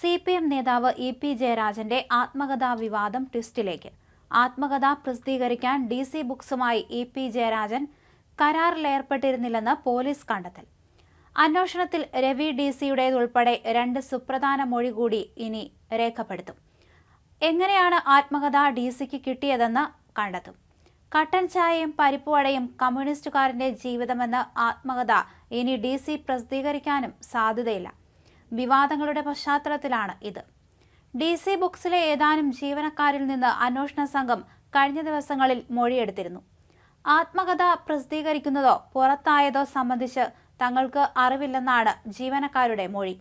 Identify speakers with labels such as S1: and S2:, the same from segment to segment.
S1: C P M നേതാവ് E P ജയരാജന്റെ ആത്മകഥാ വിവാദം ട്വിസ്റ്റിലേക്ക്. ആത്മകഥ പ്രസിദ്ധീകരിക്കാൻ ഡി സി ബുക്സുമായി ഇ പി ജയരാജൻ കരാറിലേർപ്പെട്ടിരുന്നില്ലെന്ന് പോലീസ് കണ്ടെത്തൽ. അന്വേഷണത്തിൽ രവി ഡി സിയുടേതുൾപ്പെടെ രണ്ട് സുപ്രധാന മൊഴി കൂടി ഇനി രേഖപ്പെടുത്തും. എങ്ങനെയാണ് ആത്മകഥ ഡി സിക്ക് കിട്ടിയതെന്ന് കണ്ടെത്തും. കട്ടൻ ചായയും പരിപ്പുവടയും കമ്മ്യൂണിസ്റ്റുകാരന്റെ ജീവിതമെന്ന് ആത്മകഥ ഇനി ഡി സി പ്രസിദ്ധീകരിക്കാനും സാധ്യതയില്ല. വിവാദങ്ങളുടെ പശ്ചാത്തലത്തിലാണ് ഇത്. ഡി സി ബുക്സിലെ ഏതാനും ജീവനക്കാരിൽ നിന്ന് അന്വേഷണ സംഘം കഴിഞ്ഞ ദിവസങ്ങളിൽ മൊഴിയെടുത്തിരുന്നു. ആത്മകഥ പ്രസിദ്ധീകരിക്കുന്നതോ പുറത്തായതോ സംബന്ധിച്ച് തങ്ങൾക്ക് അറിവില്ലെന്നാണ് ജീവനക്കാരുടെ മൊഴി.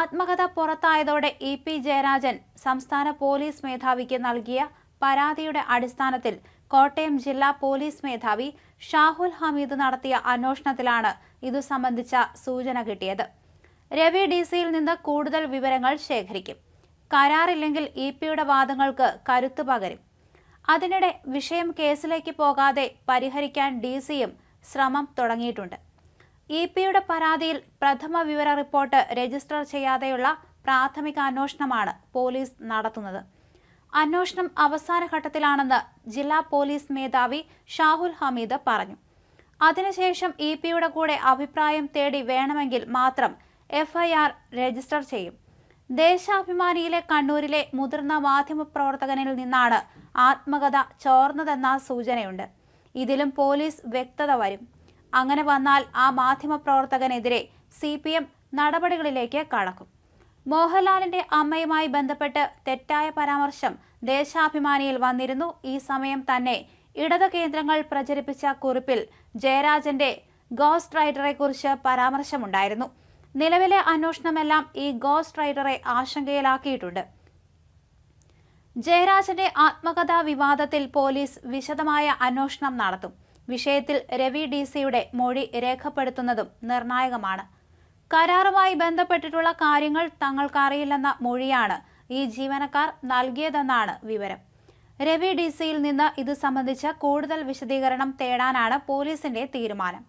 S1: ആത്മകഥ പുറത്തായതോടെ ഇ പി ജയരാജൻ സംസ്ഥാന പോലീസ് മേധാവിക്ക് നൽകിയ പരാതിയുടെ അടിസ്ഥാനത്തിൽ കോട്ടയം ജില്ലാ പോലീസ് മേധാവി ഷാഹുൽ ഹമീദ് നടത്തിയ അന്വേഷണത്തിലാണ് ഇതു സംബന്ധിച്ച സൂചന കിട്ടിയത്. രവി ഡി സിയിൽ നിന്ന് കൂടുതൽ വിവരങ്ങൾ ശേഖരിക്കും. കരാറില്ലെങ്കിൽ ഇ പിയുടെ വാദങ്ങൾക്ക് കരുത്തു പകരും. അതിനിടെ വിഷയം കേസിലേക്ക് പോകാതെ പരിഹരിക്കാൻ ഡി സിയും ശ്രമം തുടങ്ങിയിട്ടുണ്ട്. ഇ പിയുടെ പരാതിയിൽ പ്രഥമ വിവര റിപ്പോർട്ട് രജിസ്റ്റർ ചെയ്യാതെയുള്ള പ്രാഥമിക അന്വേഷണമാണ് പോലീസ് നടത്തുന്നത്. അന്വേഷണം അവസാന ഘട്ടത്തിലാണെന്ന് ജില്ലാ പോലീസ് മേധാവി ഷാഹുൽ ഹമീദ് പറഞ്ഞു. അതിനുശേഷം ഇ പിയുടെ കൂടെ അഭിപ്രായം തേടി വേണമെങ്കിൽ മാത്രം എഫ്ഐആർ രജിസ്റ്റർ ചെയ്യും. ദേശാഭിമാനിയിലെ കണ്ണൂരിലെ മുതിർന്ന മാധ്യമപ്രവർത്തകനിൽ നിന്നാണ് ആത്മകഥ ചോർന്നതെന്ന സൂചനയുണ്ട്. ഇതിലും പോലീസ് വ്യക്തത വരും. അങ്ങനെ വന്നാൽ ആ മാധ്യമപ്രവർത്തകനെതിരെ സി പി എം നടപടികളിലേക്ക് കടക്കും. മോഹൻലാലിന്റെ അമ്മയുമായി ബന്ധപ്പെട്ട് തെറ്റായ പരാമർശം ദേശാഭിമാനിയിൽ വന്നിരുന്നു. ഈ സമയം തന്നെ ഇടത് കേന്ദ്രങ്ങൾ പ്രചരിപ്പിച്ച കുറിപ്പിൽ ജയരാജന്റെ ഗോസ്റ്റ് റൈഡറെക്കുറിച്ച് കുറിച്ച് പരാമർശമുണ്ടായിരുന്നു. നിലവിലെ അന്വേഷണമെല്ലാം ഈ ഗോസ്റ്റ് റൈഡറെ ആശങ്കയിലാക്കിയിട്ടുണ്ട്. ജയരാജന്റെ ആത്മകഥാ വിവാദത്തിൽ പോലീസ് വിശദമായ അന്വേഷണം നടത്തും. വിഷയത്തിൽ രവി ഡി സിയുടെ മൊഴി രേഖപ്പെടുത്തുന്നതും നിർണായകമാണ്. കരാറുമായി ബന്ധപ്പെട്ടിട്ടുള്ള കാര്യങ്ങൾ തങ്ങൾക്കറിയില്ലെന്ന മൊഴിയാണ് ഈ ജീവനക്കാർ നൽകിയതെന്നാണ് വിവരം. രവി ഡി സിയിൽ നിന്ന് ഇത് സംബന്ധിച്ച കൂടുതൽ വിശദീകരണം തേടാനാണ് പോലീസിന്റെ തീരുമാനം.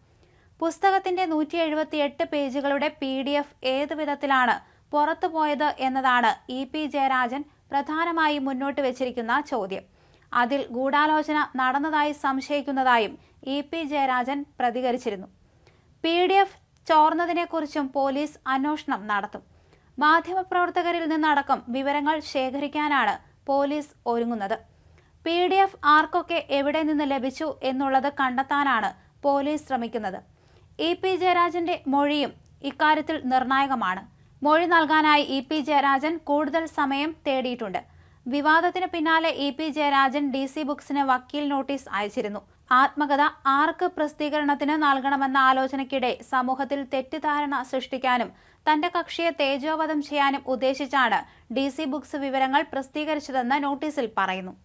S1: പുസ്തകത്തിന്റെ നൂറ്റി എഴുപത്തി എട്ട് പേജുകളുടെ പി ഡി എഫ് ഏത് വിധത്തിലാണ് പുറത്തുപോയത് എന്നതാണ് ഇ പി ജയരാജൻ പ്രധാനമായി മുന്നോട്ട് വെച്ചിരിക്കുന്ന ചോദ്യം. അതിൽ ഗൂഢാലോചന നടന്നതായി സംശയിക്കുന്നതായും ഇ പി ജയരാജൻ പ്രതികരിച്ചിരുന്നു. പി ഡി എഫ് ചോർന്നതിനെക്കുറിച്ചും പോലീസ് അന്വേഷണം നടത്തും. മാധ്യമപ്രവർത്തകരിൽ നിന്നടക്കം വിവരങ്ങൾ ശേഖരിക്കാനാണ് പോലീസ് ഒരുങ്ങുന്നത്. പി ഡി എഫ് ആർക്കൊക്കെ എവിടെ നിന്ന് ലഭിച്ചു എന്നുള്ളത് കണ്ടെത്താനാണ് പോലീസ് ശ്രമിക്കുന്നത്. ഇ പി ജയരാജന്റെ മൊഴിയും ഇക്കാര്യത്തിൽ നിർണായകമാണ്. മൊഴി നൽകാനായി ഇ പി ജയരാജൻ കൂടുതൽ സമയം തേടിയിട്ടുണ്ട്. വിവാദത്തിന് പിന്നാലെ E P Jayarajan D C ബുക്സിന് വക്കീൽ നോട്ടീസ് അയച്ചിരുന്നു. ആത്മകഥ ആർക്ക് പ്രസിദ്ധീകരണത്തിന് നൽകണമെന്ന ആലോചനയ്ക്കിടെ സമൂഹത്തിൽ തെറ്റിദ്ധാരണ സൃഷ്ടിക്കാനും തന്റെ കക്ഷിയെ തേജോവധം ചെയ്യാനും ഉദ്ദേശിച്ചാണ് ഡി ബുക്സ് വിവരങ്ങൾ പ്രസിദ്ധീകരിച്ചതെന്ന് നോട്ടീസിൽ പറയുന്നു.